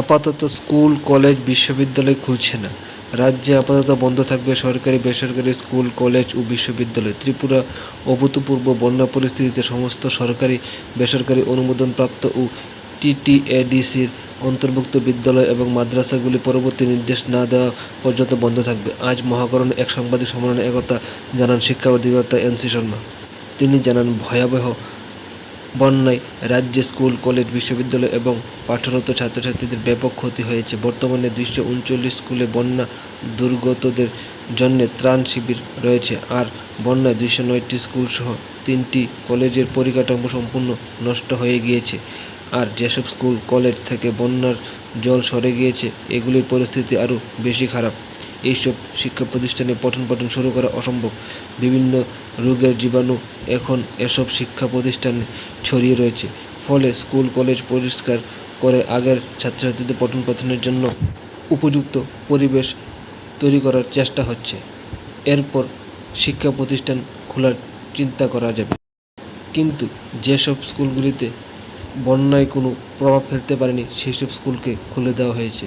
আপাতত school, college, বিশ্ববিদ্যালয় খুলছে না। রাজ্যে আপাতত বন্ধ থাকবে সরকারি, বেসরকারি স্কুল, কলেজ ও বিশ্ববিদ্যালয়। ত্রিপুরা, অভূতপূর্ব বন্যা পরিস্থিতিতে সমস্ত সরকারি, বেসরকারি অনুমোদনপ্রাপ্ত ও টিটিএডিসির অন্তর্ভুক্ত বিদ্যালয় এবং মাদ্রাসাগুলি পরবর্তী নির্দেশ না দেওয়া পর্যন্ত বন্ধ থাকবে। আজ মহাকরণে এক সাংবাদিক সম্মেলনে একথা জানান শিক্ষা অধিকর্তা এনসি শর্মা। তিনি জানান, ভয়াবহ বন্যায় রাজ্যে স্কুল, কলেজ, বিশ্ববিদ্যালয় এবং পাঠরত ছাত্রছাত্রীদের ব্যাপক ক্ষতি হয়েছে। বর্তমানে দুইশো উনচল্লিশ স্কুলে বন্যা দুর্গতদের জন্য ত্রাণ শিবির রয়েছে আর বন্যায় দুইশো নয়টি স্কুলসহ তিনটি কলেজের পরিকাঠামো সম্পূর্ণ নষ্ট হয়ে গিয়েছে আর যেসব স্কুল, কলেজ থেকে বন্যার জল সরে গিয়েছে, এগুলির পরিস্থিতি আরও বেশি খারাপ। এইসব শিক্ষা প্রতিষ্ঠানে পঠন পাঠন শুরু করা অসম্ভব। বিভিন্ন রোগের জীবাণু এখন এসব শিক্ষা প্রতিষ্ঠানে ছড়িয়ে রয়েছে। ফলে স্কুল, কলেজ পরিষ্কার করে আগের ছাত্রছাত্রীদের পঠন পাঠনের জন্য উপযুক্ত পরিবেশ তৈরি করার চেষ্টা হচ্ছে। এরপর শিক্ষা প্রতিষ্ঠান খোলার চিন্তা করা যাবে। কিন্তু যেসব স্কুলগুলিতে বন্যায় কোনো প্রভাব ফেলতে পারেনি, সেসব স্কুলকে খুলে দেওয়া হয়েছে।